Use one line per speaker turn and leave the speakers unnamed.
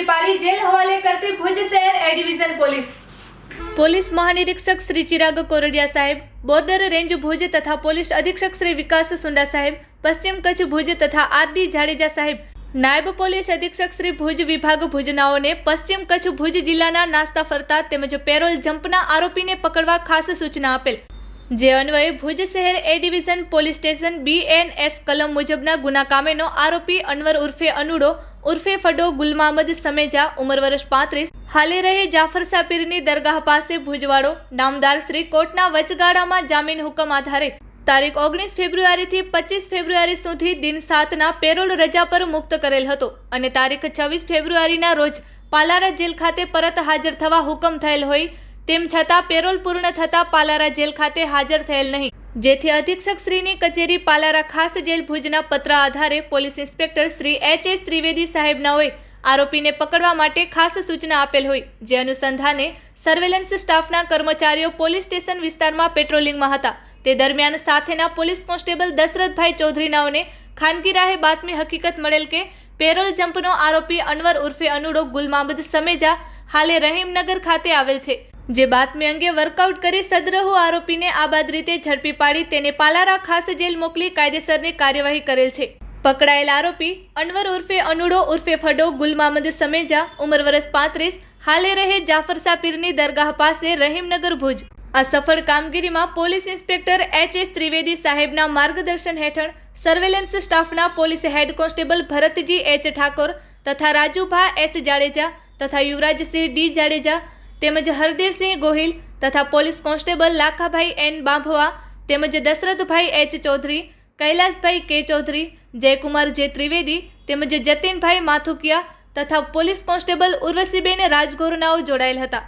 વેપારી જેલ હવાલે કરતી ભુજ શહેર એ ડિવિઝન પોલીસ. પોલીસ મહાનિરીક્ષક શ્રી ચિરાગ કોરડિયા સાહેબ, બોર્ડર રેન્જ ભુજ તથા પોલીસ અધિક્ષક શ્રી વિકાસ સુંડા સાહેબ, પશ્ચિમ કચ્છ ભુજ તથા આરડી જાડેજા સાહેબ, નાયબ પોલીસ અધિક્ષક શ્રી ભુજ વિભાગ ભુજનાઓને પશ્ચિમ કચ્છ ભુજ જિલ્લાના નાસ્તા ફરતા તેમજ પેરોલ જમ્પના આરોપીને પકડવા ખાસ સૂચના આપેલ. જે અન્વયે ભુજ શહેર A division police station BNS કલમ મુજબના ગુના કામેનો આરોપી અનવર ઉર્ફે અનુડો, ઉર્ફે ફડો ગુલમામદ સમેજા, ઉંમર વર્ષ પાંત્રીસ. હાલે રહે જાફર સાપીરની દરગાહ પાસે ભુજવાડો નામદાર શ્રી કોર્ટના વચગાળામાં જામીન હુકમ આધારે. તારીખ ઓગણીસ ફેબ્રુઆરીથી પચીસ ફેબ્રુઆરી સુધી દિન સાતના પેરોલ રજા પર મુક્ત કરેલ હતો અને તારીખ છવ્વીસ ફેબ્રુઆરીના રોજ પાલારા જેલ ખાતે પરત હાજર થવા હુકમ થયેલ હોય તેમ છતાં પેરોલ પૂર્ણ થતાં પાલારા જેલ ખાતે હાજર થયેલ નહીં. જેથી અધિક્ષક શ્રીની કચેરી પાલારા ખાસ જેલ ભુજના પત્ર આધારે police inspector Shri H S Trivedi સાહેબનાઓએ આરોપીને પકડવા માટે ખાસ સૂચના આપેલ હોય, જે અનુસંધાને સર્વેલન્સ સ્ટાફના કર્મચારીઓ પોલીસ સ્ટેશન વિસ્તારમાં પેટ્રોલિંગમાં હતા. તે દરમિયાન સાથેના પોલીસ કોન્સ્ટેબલ દશરથભાઈ ચૌધરીનાઓને ખાનગી રાહે બાતમી હકીકત મળેલ કે, પેરોલ જમ્પનો આરોપી અનવર ઉર્ફે અનુડો ગુલમામદ સમેજા હાલે રહીમનગર ખાતે આવેલ છે. જે બાતમી અંગે વર્કઆઉટ કરી સદરહુ આરોપીને આબાદ રીતે ઝડપી પાડી તેને પાલારા ખાસ જેલ મોકલી કાયદેસરની કાર્યવાહી કરેલ છે. પકડાયેલ આરોપી અનવર ઉર્ફે અનુડો ઉર્ફે ફડો ગુલમામદ સમેજા ઉંમર વર્ષ પાંત્રીસ, હાલે રહે જાફર સાપીરની દરગાહ પાસે રહીમનગર ભુજ. આ સફળ કામગીરીમાં police inspector H S Trivedi સાહેબના માર્ગદર્શન હેઠળ સર્વેલન્સ સ્ટાફના police head constable Bharatji H Thakor તથા રાજુભા એસ જાડેજા તથા યુવરાજસિંહ ડી જાડેજા તેમજ હરદેવસિંહ ગોહિલ તથા police constable Lakhabhai N Bambhava તેમજ દશરથભાઈ એચ ચૌધરી, કૈલાસભાઈ કે ચૌધરી, જયકુમાર જે ત્રિવેદી તેમજ જતીનભાઈ માથુકિયા તથા પોલીસ કોન્સ્ટેબલ ઉર્વશીબેન રાજગોરનાઓ જોડાયેલ હતા.